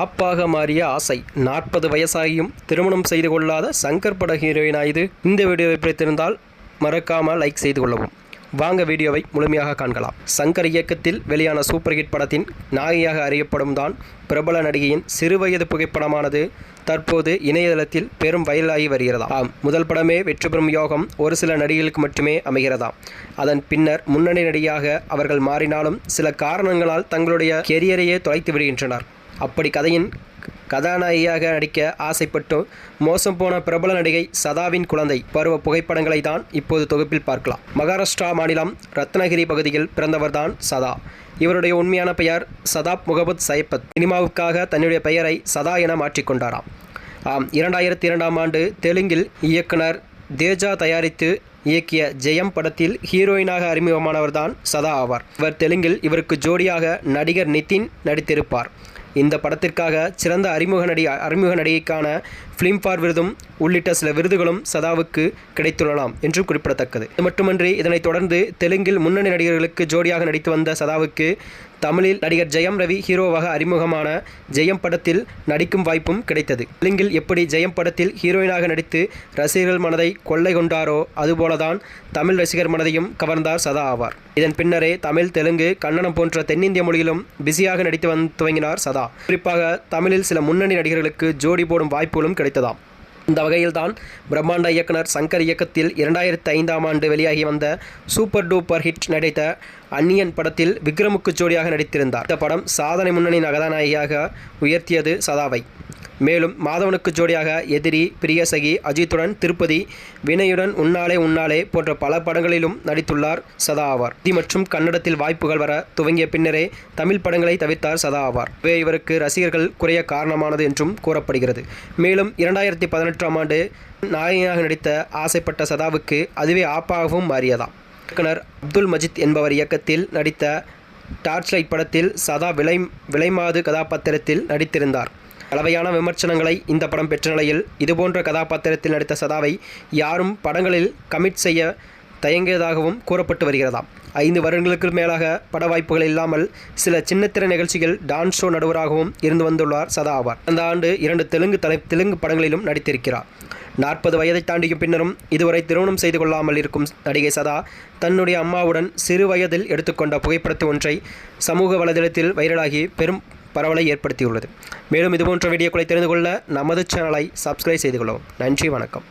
ஆப்பாக மாறிய ஆசை. நாற்பது வயசாகியும் திருமணம் செய்து கொள்ளாத சங்கர் பட ஹீரோயினா இது. இந்த வீடியோவை பிடித்திருந்தால் மறக்காமல் லைக் செய்து கொள்ளவும். வாங்க வீடியோவை முழுமையாக காண்கலாம். சங்கர் இயக்கத்தில் வெளியான சூப்பர் ஹிட் படத்தின் நாயகியாக அறியப்படும் தான் பிரபல நடிகையின் சிறுவயது புகைப்படமானது தற்போது இணையதளத்தில் பெரும் வைரலாகி வருகிறதா ஆம் முதல் படமே வெற்றி பெறும் யோகம் ஒரு சில நடிகைகளுக்கு மட்டுமே அமைகிறதாம். அதன் பின்னர் முன்னணி நடிகையாக அவர்கள் மாறினாலும் சில காரணங்களால் தங்களுடைய கெரியரையே தொலைத்து விடுகின்றனர். அப்படி கதையின் கதாநாயகியாக நடிக்க ஆசைப்பட்டு மோசம் போன பிரபல நடிகை சதாவின் குழந்தை பருவ புகைப்படங்களை தான் இப்போது தொகுப்பில் பார்க்கலாம். மகாராஷ்டிரா மாநிலம் ரத்னகிரி பகுதியில் பிறந்தவர்தான் சதா. இவருடைய உண்மையான பெயர் சதாப் முகமது சைபத் சினிமாவுக்காக தன்னுடைய பெயரை சதா என மாற்றிக்கொண்டாராம் ஆம் இரண்டாயிரத்தி இரண்டாம் ஆண்டு தெலுங்கில் இயக்குனர் தேஜா தயாரித்து இயக்கிய ஜெயம் படத்தில் ஹீரோயினாக அறிமுகமானவர்தான் சதா ஆவார். இவர் தெலுங்கில் இவருக்கு ஜோடியாக நடிகர் நிதின் நடித்திருப்பார். இந்த படத்திற்காக சிறந்த அறிமுக நடி அறிமுக நடிகைக்கான ஃபிலிம்ஃபார் விருதும் உள்ளிட்ட சில விருதுகளும் சதாவுக்கு கிடைத்துள்ளலாம் என்றும் குறிப்பிடத்தக்கது. இது மட்டுமன்றி இதனைத் தொடர்ந்து தெலுங்கில் முன்னணி நடிகர்களுக்கு ஜோடியாக நடித்து வந்த சதாவுக்கு தமிழில் நடிகர் ஜெயம் ரவி ஹீரோவாக அறிமுகமான ஜெயம் படத்தில் நடிக்கும் வாய்ப்பும் கிடைத்தது. தெலுங்கில் எப்படி ஜெயம் படத்தில் ஹீரோயினாக நடித்து ரசிகர்கள் மனதை கொள்ளை கொண்டாரோ அதுபோலதான் தமிழ் ரசிகர் மனதையும் கவர்ந்தார் சதா ஆவார். இதன் பின்னரே தமிழ் தெலுங்கு கன்னடம் போன்ற தென்னிந்திய மொழியிலும் பிஸியாக நடித்து வந்து துவங்கினார் சதா. குறிப்பாக தமிழில் சில முன்னணி நடிகர்களுக்கு ஜோடி போடும் வாய்ப்புகளும் கிடைத்ததாம். இந்த வகையில்தான் பிரம்மாண்ட இயக்குனர் சங்கர் இயக்கத்தில் இரண்டாயிரத்தி ஐந்தாம் ஆண்டு வெளியாகி வந்த சூப்பர் டூப்பர் ஹிட் நடித்த அன்னியன் படத்தில் விக்ரமுக்கு ஜோடியாக நடித்திருந்தார். இந்த படம் சாதனை முன்னணி நகதாநாயகியாக உயர்த்தியது சதாவை. மேலும் மாதவனுக்கு ஜோடியாக எதிரி பிரியசகி அஜித்துடன் திருப்பதி வினயுடன் உன்னாலே உன்னாலே போன்ற பல படங்களிலும் நடித்துள்ளார் சதா ஆவார். ஹிந்தி மற்றும் கன்னடத்தில் வாய்ப்புகள் வர துவங்கிய பின்னரே தமிழ் படங்களை தவிர்த்தார் சதா ஆவார். இவை இவருக்கு ரசிகர்கள் குறைய காரணமானது என்றும் கூறப்படுகிறது. மேலும் இரண்டாயிரத்தி பதினெட்டாம் ஆண்டு நாயகியாக நடித்த ஆசைப்பட்ட சதாவுக்கு அதுவே ஆப்பாகவும் மாறியதாம் இயக்குனர் அப்துல் மஜித் என்பவர் இயக்கத்தில் நடித்த டார்ச் லைட் படத்தில் சதா விலை விலைமாது கதாபாத்திரத்தில் நடித்திருந்தார். கலவையான விமர்சனங்களை இந்த படம் பெற்ற நிலையில் இதுபோன்ற கதாபாத்திரத்தில் நடித்த சதாவை யாரும் படங்களில் கமிட் செய்ய தயங்கியதாகவும் கூறப்பட்டு வருகிறதாம். ஐந்து வருடங்களுக்கு மேலாக பட வாய்ப்புகள் இல்லாமல் சில சின்னத்திர நிகழ்ச்சிகள் டான்ஸ் ஷோ நடுவராகவும் இருந்து வந்துள்ளார் சதா ஆவார். அந்த ஆண்டு இரண்டு தெலுங்கு தலை தெலுங்கு படங்களிலும் நடித்திருக்கிறார். நாற்பது வயதை தாண்டிய பின்னரும் இதுவரை திருமணம் செய்து கொள்ளாமல் இருக்கும் நடிகை சதா தன்னுடைய அம்மாவுடன் சிறு வயதில் எடுத்துக்கொண்ட புகைப்படத்து ஒன்றை சமூக வலைதளத்தில் வைரலாகி பெரும் பரவலை ஏற்படுத்தியுள்ளது. மேலும் இதுபோன்ற வீடியோக்களை தெரிந்து கொள்ள நமது சேனலை சப்ஸ்கிரைப் செய்து கொள்ளவும் நன்றி வணக்கம்.